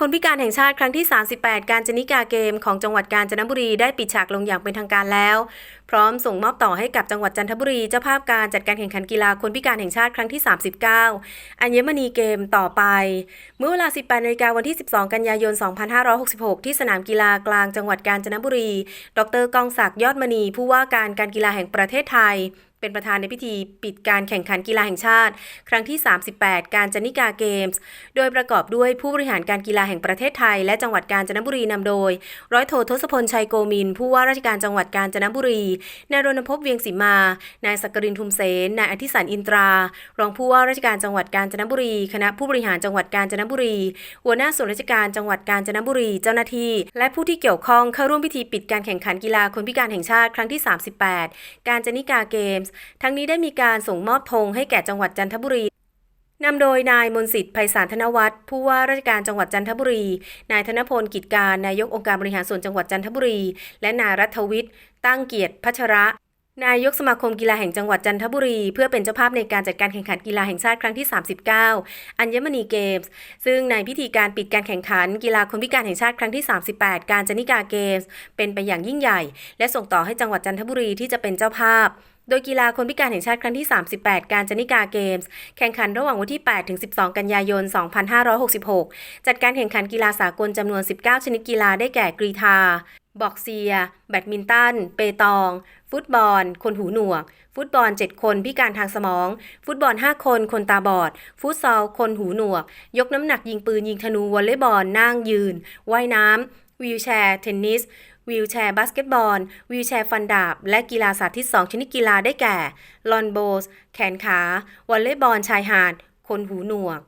คนพิการแห่งชาติครั้งที่ 38 การจนิกาเกมของจังหวัดกาญจนบุรีได้ปิดฉากลงอย่างเป็นทางการแล้ว พร้อมส่งมอบต่อให้กับจังหวัดจันทบุรีเจ้าภาพการจัดการแข่งขันกีฬาคนพิการแห่งชาติครั้งที่ 39 อัญมณีเกมต่อไป เมื่อเวลา 18นาฬิกาวันที่ 12 กันยายน 2566 ที่สนามกีฬากลางจังหวัดกาญจนบุรี ดรกองศักดิ์ยอดมณีผู้ว่าการการกีฬาแห่งประเทศไทย เป็นประธานในพิธีปิดการแข่งขันกีฬาแห่งชาติ ครั้งที่ 38 การจนิกาเกมส์ โดยประกอบด้วยผู้บริหารการกีฬาแห่งประเทศไทย และจังหวัดกาญจนบุรีนำโดย ร้อยโททศพลชัยโกมิน ผู้ว่าราชการจังหวัดกาญจนบุรี นายรณพพเวียงศิมา นายสักกรินทุมเสน นายอธิสันอินตรา รองผู้ว่าราชการจังหวัดกาญจนบุรี คณะผู้บริหารจังหวัดกาญจนบุรี หัวหน้าส่วนราชการจังหวัดกาญจนบุรี เจ้าหน้าที่ และผู้ที่เกี่ยวข้องเข้าร่วมพิธีปิดการแข่งขันกีฬาคนพิการแห่งชาติครั้งที่ 38 การจนิกาเกมส์ทั้งนี้ได้มีการส่งมอบธงให้แก่จังหวัดจันทบุรีนำโดยนายมนสิทธิ์ไพศาลธนวัฒน์ผู้ว่าราชการจังหวัดจันทบุรี นายธนพลกิจการนายกองค์การบริหารส่วนจังหวัดจันทบุรี และนายรัฐวิทย์ ตั้งเกียรติพัชระ นายกสมาคมกีฬาแห่งจังหวัดจันทบุรี เพื่อเป็นเจ้าภาพในการจัดการแข่งขันกีฬาแห่งชาติครั้งที่ 39 อัญมณีเกมส์ ซึ่งในพิธีการปิดการแข่งขันกีฬาคนพิการแห่งชาติครั้งที่ 38 การจนิกาเกมส์ เป็นไปอย่างยิ่งใหญ่ และส่งต่อให้จังหวัดจันทบุรีที่จะเป็นเจ้าภาพ โดยกีฬาคนพิการแห่งชาติครั้งที่ 38 การจนิกาเกมส์ แข่งขันระหว่างวันที่ 8 ถึง 12 กันยายน 2566 จัดการแข่งขันกีฬาสากลจำนวน 19 ชนิดกีฬาได้แก่กรีธา บอกเซีย แบดมินตัน เปตอง ฟุตบอล คนหูหนวก ฟุตบอล 7 คนพิการทางสมอง ฟุตบอล 5 คน คนตาบอด ฟุตซอล คนหูหนวก ยกน้ำหนักยิงปืนยิงธนูวอลเลย์บอลนั่งยืน ว่ายน้ำวีลแชร์ เทนนิส วีลแชร์บาสเกตบอล วีลแชร์ฟันดาบ และกีฬาสาธิต 2 ชนิดกีฬาได้แก่ ลอนโบส แขนขา วอลเลย์บอลชายหาด คนหูหนวก